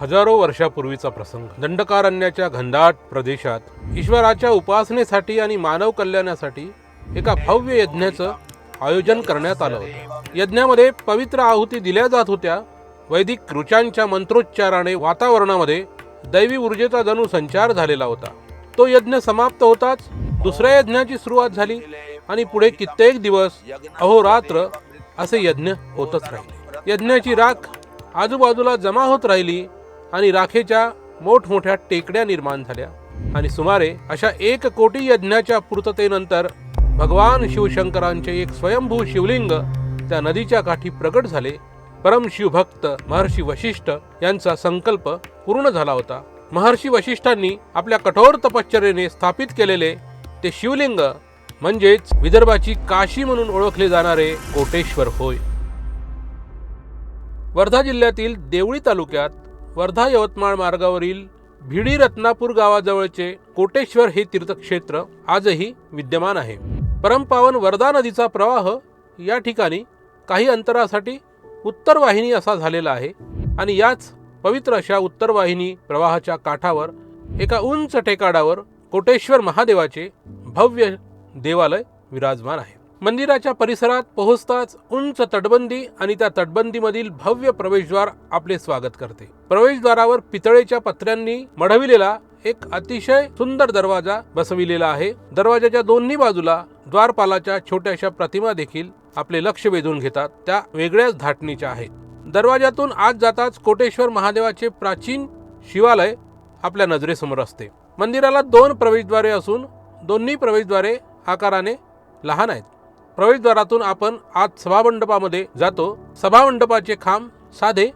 हजारो वर्षापूर्वीचा प्रसंग. दंडकारण्याच्या घनदाट प्रदेशात ईश्वराच्या उपासनेसाठी आणि मानव कल्याणासाठी एका भव्य यज्ञाचं आयोजन करण्यात आलं होतं. यज्ञामध्ये पवित्र आहुती दिल्या जात होत्या. वैदिक ऋचांच्या मंत्रोच्चाराने वातावरणामध्ये दैवी ऊर्जेचा जणू संचार झालेला होता. तो यज्ञ समाप्त होताच दुसऱ्या यज्ञाची सुरुवात झाली आणि पुढे कित्येक दिवस अहोरात्र असे यज्ञ होतच राहिले. यज्ञाची राख आजूबाजूला जमा होत राहिली आणि राखेच्या मोठमोठ्या टेकड्या निर्माण झाल्या. आणि सुमारे अशा एक कोटी यज्ञाच्या पूर्ततेनंतर भगवान शिवशंकरांचे एक स्वयंभू शिवलिंग त्या नदीच्या काठी प्रकट झाले. परम शिवभक्त महर्षी वशिष्ठ यांचा संकल्प पूर्ण झाला होता. महर्षी वशिष्ठांनी आपल्या कठोर तपश्चर्येने स्थापित केलेले ते शिवलिंग म्हणजेच विदर्भाची काशी म्हणून ओळखले जाणारे कोटेश्वर होय. वर्धा जिल्ह्यातील देवळी तालुक्यात वर्धा यवतमाळ मार्गावरील भिडी रत्नापूर गावाजवळचे कोटेश्वर हे तीर्थक्षेत्र आजही विद्यमान आहे. परमपावन वर्धा नदीचा प्रवाह या ठिकाणी काही अंतरासाठी उत्तर वाहिनी असा झालेला आहे आणि याच पवित्र अशा उत्तर वाहिनी प्रवाहाच्या काठावर एका उंच टेकाडावर कोटेश्वर महादेवाचे भव्य देवालय विराजमान आहे. मंदिराच्या परिसरात पोहोचताच उंच तटबंदी आणि त्या तटबंदीमधील भव्य प्रवेशद्वार आपले स्वागत करते. प्रवेशद्वारावर पितळेच्या पत्र्यांनी मढविलेला एक अतिशय सुंदर दरवाजा बसविलेला आहे. दरवाजाच्या दोन्ही बाजूला द्वारपालाच्या छोट्याशा प्रतिमा देखील आपले लक्ष वेधून घेतात. त्या वेगळ्याच धाटणीच्या आहेत. दरवाजातून आत जाताच कोटेश्वर महादेवाचे प्राचीन शिवालय आपल्या नजरेसमोर असते. मंदिराला दोन प्रवेशद्वारे असून दोन्ही प्रवेशद्वारे आकाराने लहान आहेत. प्रवेशद्वारातून आपण आत सभामंडपामध्ये जातो. सभामंडपाचे खांब साधे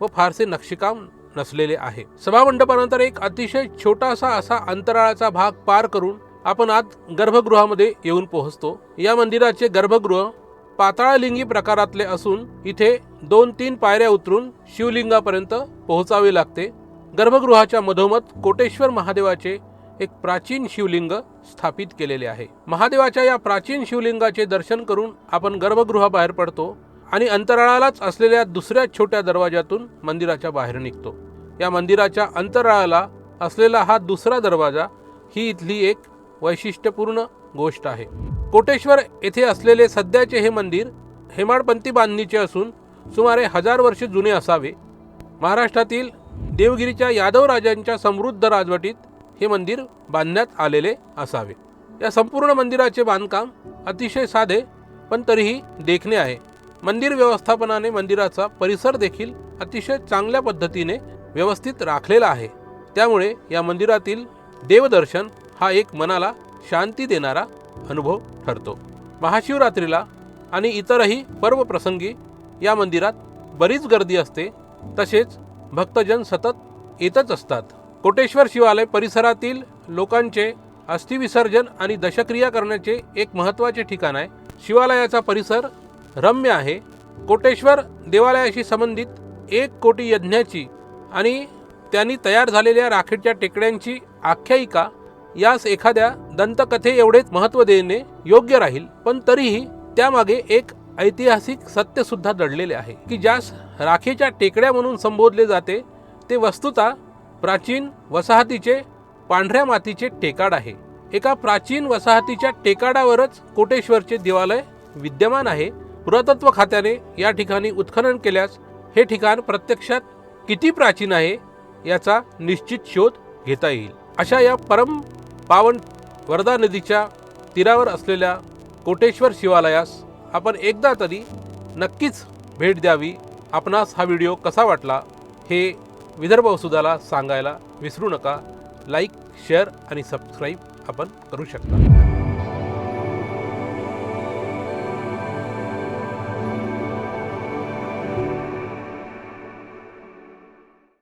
व फारसे नक्षीकाम नसलेले आहे. सभामंडपानंतर एक अतिशय छोटासा असा अंतराळाचा भाग पार करून आपण आत गर्भगृहामध्ये येऊन पोहोचतो. या मंदिराचे गर्भगृह पाताळलिंगी प्रकारातले असून इथे दोन तीन पायऱ्या उतरून शिवलिंगापर्यंत पोहोचावे लागते. गर्भगृहाच्या मधोमध कोटेश्वर महादेवाचे एक प्राचीन शिवलिंग स्थापित केलेले आहे. महादेवाच्या या प्राचीन शिवलिंगाचे दर्शन करून आपण गर्भगृहाबाहेर पडतो आणि अंतराळालाच असलेल्या दुसऱ्या छोट्या दरवाजातून मंदिराच्या बाहेर निघतो. या मंदिराच्या अंतराळाला असलेला हा दुसरा दरवाजा ही इथली एक वैशिष्ट्यपूर्ण गोष्ट आहे. कोटेश्वर येथे असलेले सध्याचे हे मंदिर हेमाडपंथी बांधणीचे असून सुमारे हजार वर्षे जुने असावे. महाराष्ट्रातील देवगिरीच्या यादव राजांच्या समृद्ध राजवटीत हे मंदिर बांधण्यात आलेले असावे. या संपूर्ण मंदिराचे बांधकाम अतिशय साधे पण तरीही देखणे आहे. मंदिर व्यवस्थापनाने मंदिराचा परिसर देखील अतिशय चांगल्या पद्धतीने व्यवस्थित राखलेला आहे. त्यामुळे या मंदिरातील देवदर्शन हा एक मनाला शांती देणारा अनुभव ठरतो. महाशिवरात्रीला आणि इतरही पर्व प्रसंगी या मंदिरात बरीच गर्दी असते तसेच भक्तजन सतत येतच असतात. कोटेश्वर शिवालय परिसरातील लोकांचे अस्थिविसर्जन आणि दशक्रिया करण्याचे एक महत्त्वाचे ठिकाण आहे. शिवालयाचा परिसर रम्य आहे. कोटेश्वर देवालयाशी संबंधित एक कोटी यज्ञाची आणि त्यांनी तयार झालेल्या राखेच्या टेकड्यांची आख्यायिका यास एखाद्या दंतकथे एवढेच महत्त्व देणे योग्य राहील पण तरीही त्यामागे एक ऐतिहासिक सत्यसुद्धा दडलेले आहे की ज्यास राखेच्या टेकड्या म्हणून संबोधले जाते ते वस्तुता प्राचीन वसाहतीचे पांढऱ्या मातीचे टेकाड आहे. एका प्राचीन वसाहतीच्या टेकाडावरच कोटेश्वरचे देवालय विद्यमान आहे. पुरातत्व खात्याने या ठिकाणी उत्खनन केल्यास हे ठिकाण प्रत्यक्षात किती प्राचीन आहे याचा निश्चित शोध घेता येईल. अशा या परम पावन वर्धा नदीच्या तीरावर असलेल्या कोटेश्वर शिवालयास आपण एकदा तरी नक्कीच भेट द्यावी. आपणास हा व्हिडिओ कसा वाटला हे विदर्भ वसुधाला सांगायला विसरू नका. लाईक शेअर आणि सबस्क्राईब आपण करू शकता.